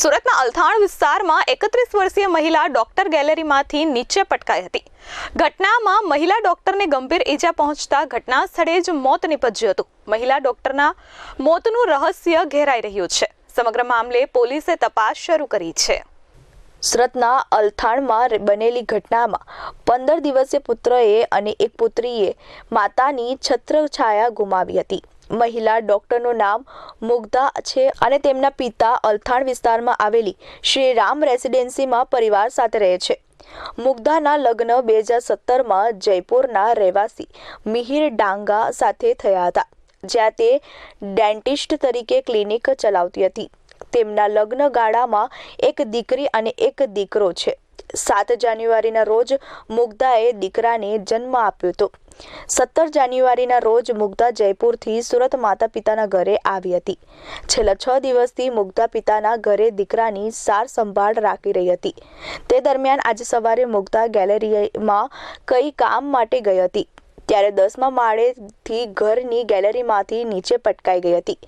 સુરતના અલથાણ વિસ્તારમાં એકત્રીસ વર્ષીય મહિલા ડોક્ટર ગેલેરીમાંથી નીચે પટકાઈ હતી. ઘટનામાં મહિલા ડોક્ટરને ગંભીર ઈજા પહોંચતા ઘટના સ્થળે જ મોત નીપજ્યું હતું. મહિલા ડોક્ટરના મોતનું રહસ્ય ઘેરાઈ રહ્યું છે. સમગ્ર મામલે પોલીસે તપાસ શરૂ કરી છે. સુરતના અલથાણમાં બનેલી ઘટનામાં પંદર દિવસીય પુત્રએ અને એક પુત્રીએ માતાની છત્રછાયા ગુમાવી હતી. મહિલા ડોક્ટરનું નામ મુગ્ધા છે અને તેમના પિતા અલથાણ વિસ્તારમાં આવેલી શ્રી રામ રેસિડેન્સીમાં પરિવાર સાથે રહે છે. મુગ્ધાના લગ્ન બે હજાર સત્તરમાં જયપુરના રહેવાસી મિહિર ડાંગા સાથે થયા હતા, જ્યાં તે ડેન્ટિસ્ટ તરીકે ક્લિનિક ચલાવતી હતી. તેમના લગ્ન ગાળામાં એક દીકરી અને એક દીકરો છે. સાત જાન્યુઆરીના રોજ મુગ્ધાએ દીકરાને જન્મ આપ્યો હતો. સત્તર જાન્યુઆરીના રોજ મુગ્ધા જયપુરથી સુરત માતા પિતાના ઘરે આવી હતી. છેલ્લા છ દિવસથી મુગ્ધા પિતાના ઘરે દીકરાની સાર સંભાળ રાખી રહી હતી. તે દરમિયાન આજે સવારે મુગ્ધા ગેલેરીમાં કઈ કામ માટે ગઈ હતી. ત્યારે દસમા માળેથી ઘરની ગેલેરીમાંથી નીચે પટકાઈ ગઈ હતી.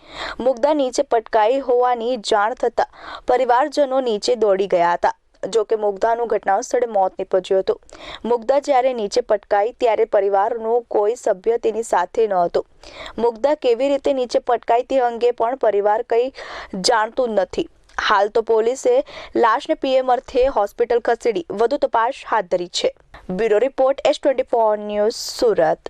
મુગ્ધા નીચે પટકાઈ હોવાની જાણ થતાં પરિવારજનો નીચે દોડી ગયા હતા. જો કે મુગ્ધાનું ઘટના સ્થળે મોત નીપજ્યું હતું. મુગ્ધા જ્યારે નીચે પટકાઈ ત્યારે પરિવારનું કોઈ સભ્ય તેની સાથે ન હતો. મુગ્ધા કેવી રીતે નીચે પટકાઈ તે અંગે પણ પરિવાર કંઈ જાણતું નથી. હાલ તો પોલીસે લાશને પીએમ અર્થે હોસ્પિટલ ખસેડી વધુ તપાસ હાથ ધરી છે. Bureau report S twenty four news Surat.